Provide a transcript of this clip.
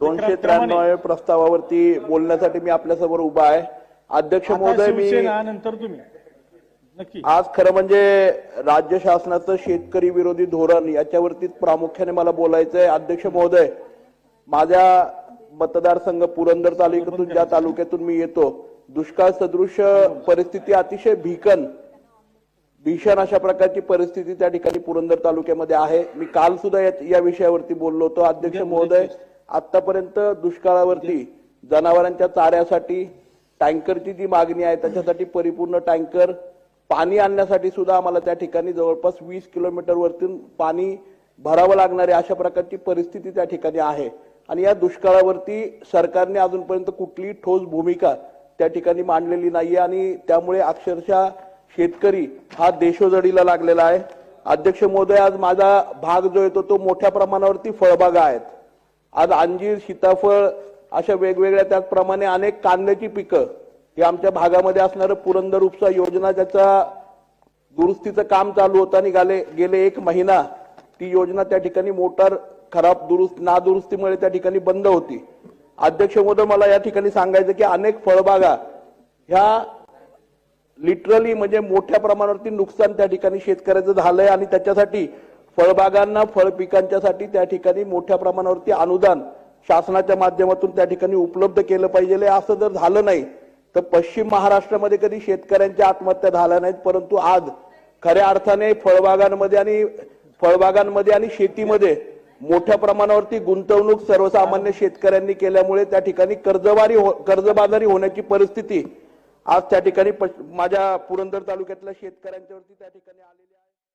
दोनशे त्र्याण्णव प्रस्तावावरती बोलण्यासाठी मी आपल्यासमोर उभा आहे. अध्यक्ष महोदय मी नंतर तुम्ही. आज खरं म्हणजे राज्य शासनाचं शेतकरी विरोधी धोरण याच्यावरतीच प्रामुख्याने मला बोलायचं आहे अध्यक्ष महोदय माझ्या मतदारसंघ पुरंदर तालुक्यातून ज्या तालुक्यातून मी येतो दुष्काळ सदृश परिस्थिती अतिशय भीकन भीषण अशा प्रकारची परिस्थिती त्या ठिकाणी पुरंदर तालुक्यामध्ये आहे. मी काल सुद्धा या विषयावरती बोललो होतो. अध्यक्ष महोदय आतापर्यंत दुष्काळावरती जनावरांच्या चाऱ्यासाठी टँकरची जी मागणी आहे त्याच्यासाठी परिपूर्ण टँकर पाणी आणण्यासाठी सुद्धा आम्हाला त्या ठिकाणी जवळपास वीस किलोमीटर वरतून पाणी भरावं लागणारे अशा प्रकारची परिस्थिती त्या ठिकाणी आहे. आणि या दुष्काळावरती सरकारने अजूनपर्यंत कुठलीही ठोस भूमिका त्या ठिकाणी मांडलेली नाहीये आणि त्यामुळे अक्षरशः शेतकरी हा देशोजडीला लागलेला आहे. अध्यक्ष महोदय आज माझा भाग जो येतो तो मोठ्या प्रमाणावरती फळबागा आहेत. आज अंजीर सीताफळ अशा वेगवेगळ्या त्याचप्रमाणे अनेक कांद्याची पिकं ही आमच्या भागामध्ये असणारं पुरंदर उपसा योजना ज्याचा दुरुस्तीचं काम चालू होतं आणि गेले गेले एक महिना ती योजना त्या ठिकाणी मोटार खराब दुरुस्त नादुरुस्तीमुळे त्या ठिकाणी बंद होती. अध्यक्ष महोदय मला या ठिकाणी सांगायचं की अनेक फळबागा ह्या लिटरली म्हणजे मोठ्या प्रमाणावरती नुकसान त्या ठिकाणी शेतकऱ्याचं झालंय आणि त्याच्यासाठी फळबागांना फळ पिकांच्यासाठी त्या ठिकाणी मोठ्या प्रमाणावरती अनुदान शासनाच्या माध्यमातून त्या ठिकाणी उपलब्ध केलं पाहिजे. असं जर झालं नाही तर पश्चिम महाराष्ट्रामध्ये कधी शेतकऱ्यांच्या आत्महत्या झाल्या नाहीत परंतु आज खऱ्या अर्थाने फळबागांमध्ये आणि फळबागांमध्ये आणि शेतीमध्ये मोठ्या प्रमाणावरती गुंतवणूक सर्वसामान्य शेतकऱ्यांनी केल्यामुळे त्या ठिकाणी कर्जबारी हो- कर्जबाजारी होण्याची परिस्थिती आज त्या ठिकाणी माझ्या पुरंदर तालुक्यातल्या शेतकऱ्यांच्यावरती त्या ठिकाणी आलेली